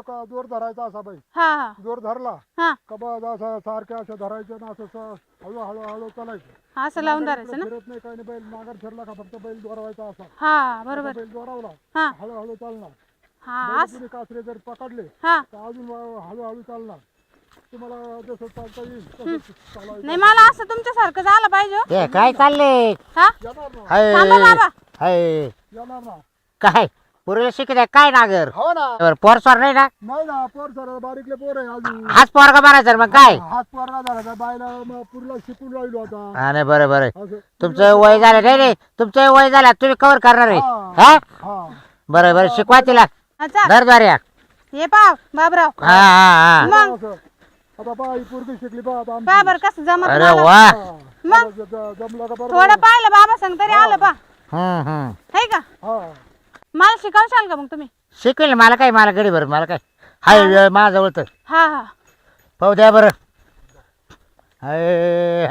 का जोर धरायचा असा बाई? हा हा. जोर धरला हा. का बा असं सारखे असं धरायचं ना असं असं हळू हळू हळू चालायचं. असं लावून धरायचं ना? फिरत नाही काही नाही बैल नागर फिरला का फक्त बैल दोरवायचा असा. हा बरोबर. बैल दोरावला हा. हळूहळू चालणार. हा बैल असं. तुम्ही कासरे जर पकडले हा. तर अजून हळूहळू चालणार. तुम्हाला जसं चालता येईल तसं चालायचं. नाही मला असं तुमच्यासारखं झालं पाहिजे हो. काय चाललंय? हा? येणार ना. हाय. थांबा बाबा. हाय. येणार ना. काय? पुरीला शिकत काय नागर? हो ना. बरं, पोर स्वार नाही ना? नाही ना पोर सर बारीकले पोर आहे अजून. हाच पोरगा मारायचा मग काय? हात झाला का बायला मग पुरीला शिकून राहिलो आता. हा नाही बरं बरं. असं. तुमचं वय झालं नाही नाही तुमचं वय झालं तुम्ही कवर करणार आहे. हा हा? बरं बरं शिकवा तिला. हा. दरद्वारे हे पाव बाबराव. हा हा मग? असं. आता पहा ही पोरगी शिकली पहा आता आमची. बाबर कसं जमत अरे मला. वा. हा. मग? आता ज- ज- जमलं का बरं? थोडं पाहिलं बाबा सांग तरी आलं पा हम्म हम्म. है का? हा शिकवशाल का मग तुम्ही? शिकवेल मला काय मला गडी बरं मला काय? हाय वेळ माझ्याजवळ तर. हा हा. पाहू द्या बरं. हाय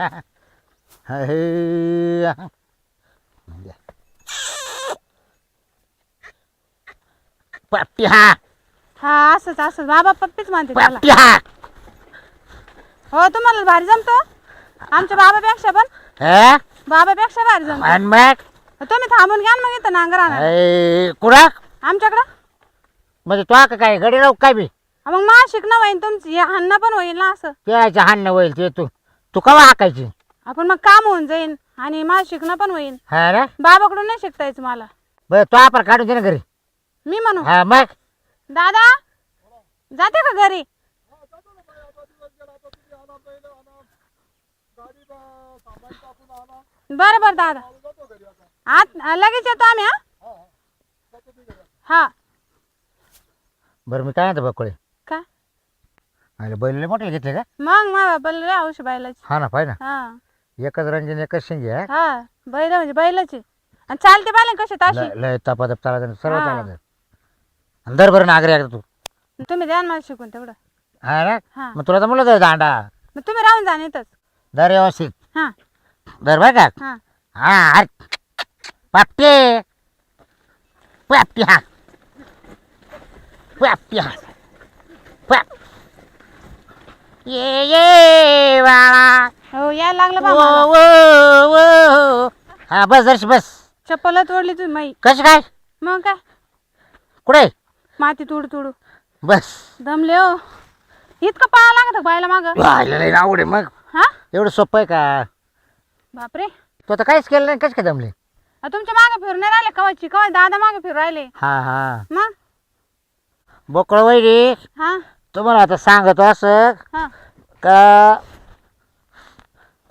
हाय. पप्प्या हा. असंच असंच. बाबा पप्पीच म्हणते त्याला. पप्प्या हो तुम्हाला भारी जमतो? आमच्या बाबापेक्षा पण? हा? बाबापेक्षा भारी जमतो. आणि मग? तुम्ही थांबून घ्या ना मग इथं नांगर आणा कुठं? आमच्याकडं? म्हणजे तो का काय गडी राहू काय मी हा, मग मा शिकणं होईल तुमची हे हाणणं पण होईल ना असं. त्याचं हाणणं होईल ते तू तू कवा हाकायची? आपण मग काम होऊन जाईल आणि माझं शिकणं पण होईल हा ना? बाबाकडून नाही शिकता यायचं मला. बरं तो आपण काढून दे ना घरी. मी म्हणू. हा मग? दादा जाते का घरी? बरं बरं दादा. आत लगेच येतो आम्ही हा? हा. बरं मी काय म्हणतो बकुळे काय अरे बैल मोठे घेतले का? मग मा बापाला लय हौशी बैलाची. हा ना पाहिजे हा. ना एकच रंजन एकच शिंगे हा? हा बैल म्हणजे बैलाची. आणि चालते पाहिले कसे ताशी? लय लय तपातप चालायचं सर्व हा. चालायचं दर बरं नागरे तू. तुम्ही द्या ना मला शिकून तेवढं. हा ना? हा. मग तुला तर होतं दांडा. मग तुम्ही राहून जा इथंच. दर व्यवस्थित हा. दर बरं का? हा. हा अरे पाप्पे पाप्पी हा. पाप्पी हा. पाप. ये ये बाळा हो यायला लागलं बा मला. वो वो. हा बस दर्श बस. चप्पल तोडली तुम्ही माई. कसं काय? मग काय? कुठे? माती तुडू तुडू. बस. दमले हो. इतकं पाहा लागत बायला माग? राहिलं नाही आवडे मग. हा? एवढं सोपं आहे का? बापरे. तू आता काहीच केलं नाही कसं काय दमले अ, तुमच्या मागे फिरून नाही राहिले कवाची? कवा दादा मागे फिरून राहिले? हा हा. मग? बोकळ वैरी हा? तुम्हाला आता सांगतो असं हा. का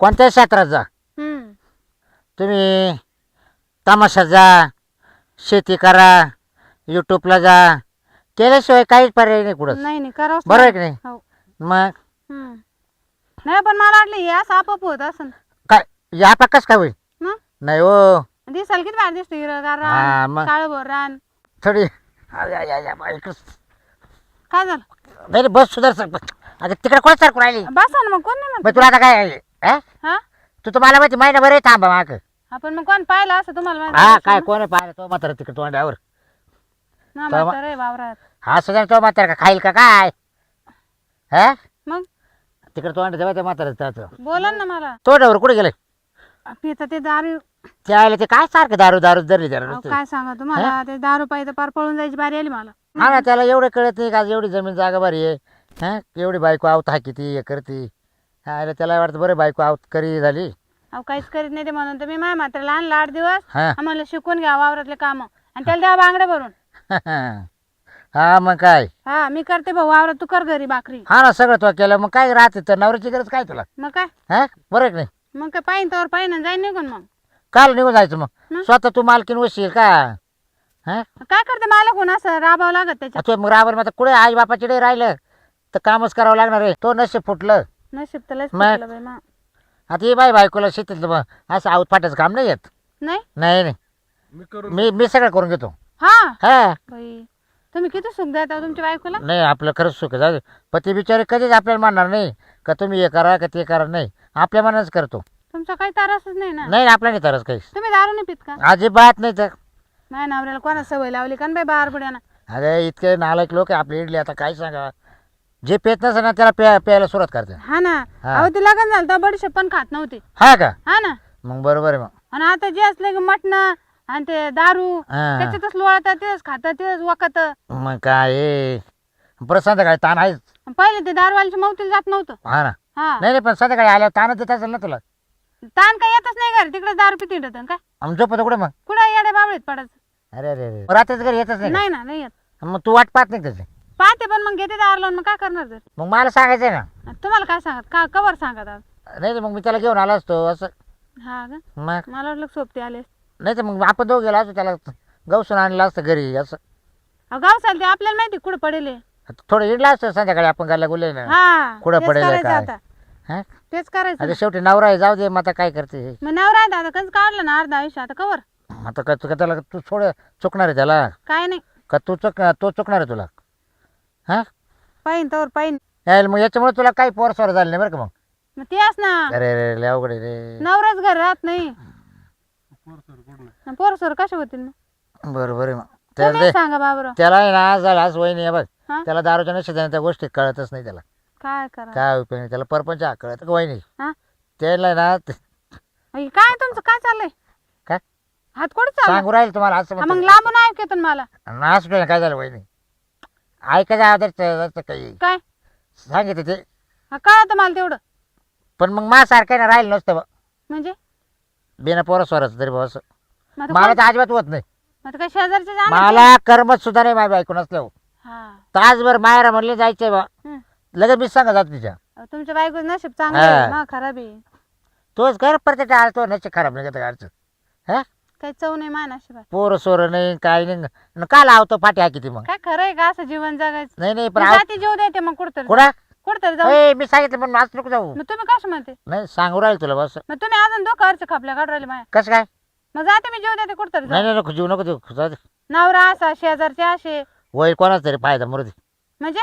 कोणत्याही क्षेत्रात जा. हम्म. तुम्ही तमाशात जा शेती करा यूट्यूबला जा. केल्याशिवाय काहीच पर्याय नाही कुठं नाही नाही करावंच बरोबर आहे की लागेल. नाही? हो. मग? हम्म. नाही पण मला वाटलं हे असं आपोआप होत असं काय? या कस काय होईल? नाही हो. दिसाल किती भारी दिसतो हिरगार हा, रान मग. रान. थोडी आ, या, या, या, बाई, इकडं. काय झालं? नाही रे, बस सुधार सर आता तिकडे कोण सरकून राहिली? बसा ना मग कोण नाही मग म्हणत तुला आता काय? हा? हा? तू तर मला माहिती महिनाभर आहे थांबा माग. आपण मग कोण पाहिलं असं तुम्हाला हा काय? कोण आहे पाहिलं? तो म्हातारा तिकडे तोंडावर. ना तेव्हा- म्हातारं आहे वावरात. हा सुद्धा तो म्हातारा का? खाईल का काय? हा? तिकडे तोंड तेव्हा त्या म्हातारा त्याचं. बोला ना मला. तोंडावर कुठे गेले? पिता ते दारू ते आले ते काय सारखं दारू दारू धरली त्याला अहो, नुसतं. काय सांगा तुम्हाला? ते दारू पाहिजे पार पळून जायची बारी आली मला. हा ना त्याला एवढं कळत नाही का एवढी जमीन जागा बरी आहे? हा? एवढी बायको आवत हा किती हे करते. हा त्याला वाटतं बरं बायको आवत करी झाली. अहो काहीच करीत नाही ते म्हणून तर मी माझ्या म्हाताऱ्याला आणलं आठ दिवस. हा. आम्हाला शिकून घ्या वावरातले काम. आणि त्याला द्या बांगडे भरून. हा मग काय? हा मी करते भाऊ वावरात तू कर घरी भाकरी. हा ना सगळं तो केलं. मग काय राहते तर नवऱ्याची गरज काय तुला? मग काय? हा? बरं आहे की नाही? मग काय पाहिन तर पाहिन जाईन निघून मग. काल निघून जायचं मग. हं? स्वतः तू मालकीन वशील का? हा? काय करते मला कोण असं राबावं लागत त्याच्यात? तू मग राबर मग कुठे आई बापाची डे राहिलं? तर कामच करावं लागणार आहे. तो नशीब फुटलं. नशीब तर लयच मग? फुटलं बाई मा. आता हे बाई बायकोला शेतीतलं मग असं आऊत फाटायचं काम नाही येत. नाही? नाही नाही. मी करून मी मी सगळं करून घेतो. हा? हा. बाई. तुम्ही किती सुख देता तुमच्या बायकोला? नाही आपलं खरंच सुख आहे. जाऊ दे. पण ते बिचारे कधीच आपल्याला म्हणणार नाही. का तुम्ही हे करा का ते करा नाही. आपल्या मनाच करतो. तुमचा काही तारसच नाही ना? नाही आपल्या नाही तरच काही तुम्ही दारू नाही पित का? अजिबात नाही तर. माझ्या नवऱ्याला कोणा सवय लावली का? न बाई बार बुड्याना अगं इतके नालायक लोक आहे आपली इडली. आता काय सांगा? जे पेत नसेल ना त्याला प्या प्यायला सुरुवात करते. हा ना. हा. अहो ते लग्न झालं तर बडीशेप पण खात नव्हते. हा का? हा ना. मग बरोबर आहे मग. आणि आता जे असले की मटण आणि ते दारू हा. त्याच्यातच लोळतात तेच खातात तेच वखत. मग काय आहे. परत संध्याकाळी ताण आहेच. पहिले ते दारूवाल्याच्या मौतीला जात नव्हतं. हा ना. हा. नाही नाही पण संध्याकाळी आल्यावर ताणच देत असेल ना तुला? ताण काय येतच नाही घरी. तिकडे दारू पिती हिंडत काय? आम झोपत कुठे मग? कुठे? येड्या बाबळीत पडायचं. अरे अरे अरे. रात्रीच घरी येतच नाही का? नाही ना नाही येत. मग तू वाट पाहत नाही त्याची? पाहते पण मग घेते दार लावून. मग काय करणार तर? मग मला सांगायचं ना. तुम्हाला काय सांगत? का कवर सांगत आज? नाही तर मग मी त्याला घेऊन आलो असतो असं. हा का? मग? मला वाटलं सोबते आले नाही तर मग आपण दोघं गेलो असतो त्याला गवसून आणलं असतं घरी असं. गाव चालते आपल्याला माहिती कुठं पडेल हे. थोडं इडला असतं संध्याकाळी आपण गायला बोलले ना. हा कुठं तेच पडेल करायचं काय? आता. हा? तेच करायचं. आता शेवटी नवरा आहे जाऊ दे मग आता काय करते? मग नवरा आहे दादा कंच काढलं ना अर्धा आयुष्य आता कवर आता का तू त्याला तू थोड चुकणार आहे त्याला. काय नाही. का तू चुक तो चुकणार आहे तुला. हा? पाहिन तवर पाहिन. यायला मग याच्यामुळे तुला काही पोर स्वार झालं नाही बरं का मग. मग तेच ना. अरे लय अवघड आहे रे. नवराच घर राहत नाही. पोर सर पडलं पोर सोर कसे होतील मग? बरोबर आहे मग. त्याला तुम्ही दे. सांगा बाबर त्याला आहे ना झाला आज वहिनी आहे बघ. हा? त्याला दारूच्या नशेत त्या गोष्टी कळतच नाही त्याला. काय करा? काय उपयोग नाही त्याला परपंच हा कळत का वहिनी? हा? त्याला ना ते- काय तुमचं? काय चाललंय? काय? हात कुठे चालला? सांगू राहील तुम्हाला असं हा, मग म्हणतो. लांबून ऐक येतो मला. नाच सुटलं काय झालं वहिनी? ऐकायचं आदर काही? काय? सांगितलं ते. हा कळत मला तेवढं. पण मग मा सारखं ना राहिलं नसतं बा. म्हणजे? बिना पोरं स्वराचं तरी बा असं. मग आता मला कोण- अजिबात होत नाही. मग आता काय शेजारचे जाणार मला कर्मच सुद्धा नाही माझ्या ऐकून असल्यावर. हा. तासभर मायरा म्हणले जायचंय बा. हं. लगेच मी सांगा जात तिच्या. अहो, तुमच्या बायको नशीब चांगलं आहे. हा. खराब आहे. तोच कर प्रत्येक आळ तो नशी खराब नाही का अडचण हा? काही चव नाही मा नशिबात. पोरं सोरं नाही काय नाही. न का लावतो पाट्या किती मग? काय खरं आहे का असं जीवन जगायचं? नाही नाही पण मी आव- जाती जीव देते मग कुठतरी कुठं? कुठतरी जाऊ. ए, मी सांगितलं पण आज नको जाऊ. मग तुम्ही कसं म्हणते नाही सांगू राहील तुला बस. मग तुम्ही अजून दोघं अर्ज खापल्या काढून राहिले माया. कसं काय? मग जाते मी जीव देते कुठतरी नाही जाऊ नाही नको जीव नको देऊ. जाऊ दे. नवरा असा शेजारचे असे. होईल कोणाच तरी फायदा मरू म्हणजे?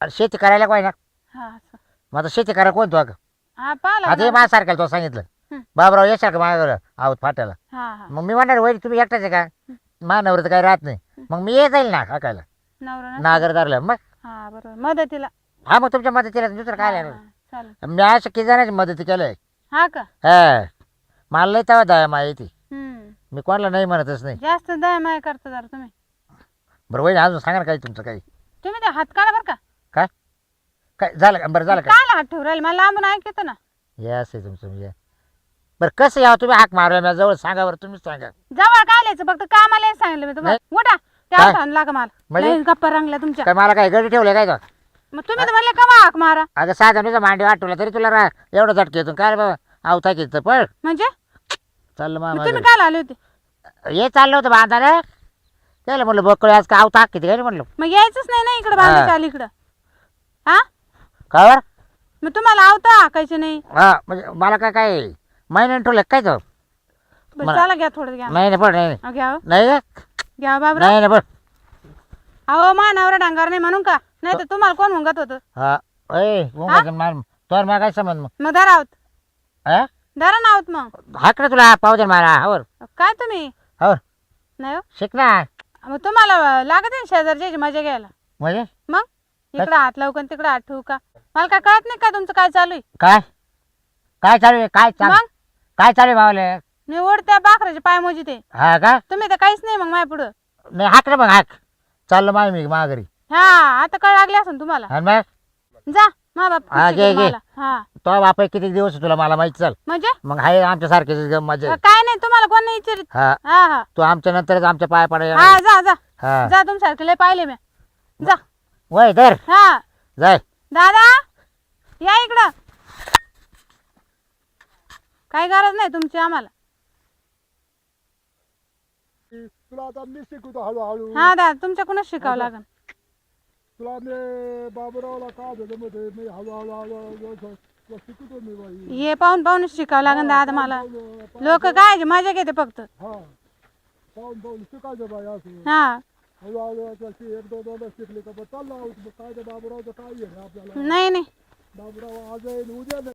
अरे शेती करायला कोण ना? हा असं. मग आता शेती करायला कोण तू अगं? हा आता हे माझ्यासारख्याला तो सांगितलं. हं. बाबराव येशाल का माझ्याकडं आहोत फाट्याला. हा हा. मग मी म्हणणार वैरी तुम्ही एकटाच आहे का? मानवर तर काही राहत नाही. मग मी ये जाईल ना काकायला नवरा नसला. नागर धरलं मग? हा बरोबर. मदतीला. हा मग तुमच्या मदतीला दुसरं काय हा, चालेल. मी असं किती जणांची मदती केलंय? हा का? हा. मला तेव्हा दया हम्म मी कोणाला नाही म्हणतच नाही. जास्त दया माया करता जरा तुम्ही. बरं वैरी अजून सांगा ना काही तुमचं काही. तुम्ही ते हात काढा बरं का. काय? काय झालं का? बरं झालं का? काय हात ठेवू राहिले मला लांबून ऐक येतो ना आहे तुमचं म्हणजे बरं कसं यावं? तुम्ही हाक मारला माझ्या जवळ सांगा बरं तुम्हीच सांगा. जवळ काय लिहायचं? फक्त कामाला यायचं सांगितलं मी तुम्हाला. उठा त्या काय? हात लागा मला. म्हणजे? लई गप्पा रंगल्या तुमच्या. काय मला काय गडी ठेवलं काय तो मग तुम्ही तर म्हणले कवा हाक मारा? अगं साधा नुसतं मांडी वाटवला तरी तुला रा एवढं झटके येतो काय रे बाबा? आवता की पळ. म्हणजे? चाललं मग तुम्ही काय आले होते. हे चाललं होतं बांधायला त्याला म्हणलं बकळे आज का आवता किती काय म्हणलं. मग यायचंच नाही ना इकडे बांधायच्या अलीकडं. हा? का बरं? मग तुम्हाला आवता हाकायचे नाही. हा म्हणजे मला काय काय महिन्याने ठेवलं काय तो? बरं मला- चला घ्या थोडं घ्या. नाही नाही पड नाही. अहो, घ्या हो. नाही का? घ्या बाबरा. नाही नाही पड अहो मा नवरा डांगर नाही म्हणून का? नाही तर तुम्हाला कोण हुंगत होतं? हा ए मुंगाचं मार तोर मार काय समज मग. मग धरा आहोत हा? धरा ना आहोत मग. हाक ना तुला पावदर मारा हवर. काय तुम्ही? हवर. नाही हो. शिक ना. मग तुम्हाला लागत आहे शेजारची मजा घ्यायला? म्हणजे मग? इकडं हात लावू का तिकडं हात ठेवू का? मला काय कळत नाही का तुमचं काय चालू आहे? काय? काय चालू आहे? काय चालू? मग? काय चालू आहे मावले मी ओढत्या बाकराचे पाय मोजी ते. हा का? तुम्ही तर काहीच नाही मग माझ्या पुढं नाही हाक ना मग हाक. चाललो माय मी माघारी. हा आता कळ लागली असेल तुम्हाला. आणि मग? जा. मा बाप हा, घे, घे. हा. तो बाप किती दिवस आहे तुला मला माहिती चाल. म्हणजे? मग हाय आमच्या सारखे मजा. काय नाही तुम्हाला कोण नाही विचारित. हा. हा हा. तू आमच्या नंतरच आमच्या पाया पडाय हा जा जा. हा. जा तुमच्यासारखे लय पाहिले मी. जा. वय धर. हा. जाय. दादा या इकडं. काही गरज नाही तुमची आम्हाला. तुला आता मी शिकवतो हळूहळू. हा दादा तुमच्याकडूनच शिकावं लागेल. तुला बाबूरावला काय झालं मध्ये मी हळूहळू हळूहळू मी बाई हे पाहून पाहूनच शिकावं लागेल दादा मला लोक काय मजा घेते फक्त हा पाहून पाहून शिकायचं बाई असं हा हळूहळू असं अशी एक दोन दोन शिकली का बा चालला काय ते बाबूरावचं काय आहे आपल्याला नाही नाही बाबूराव आज उद्या नाही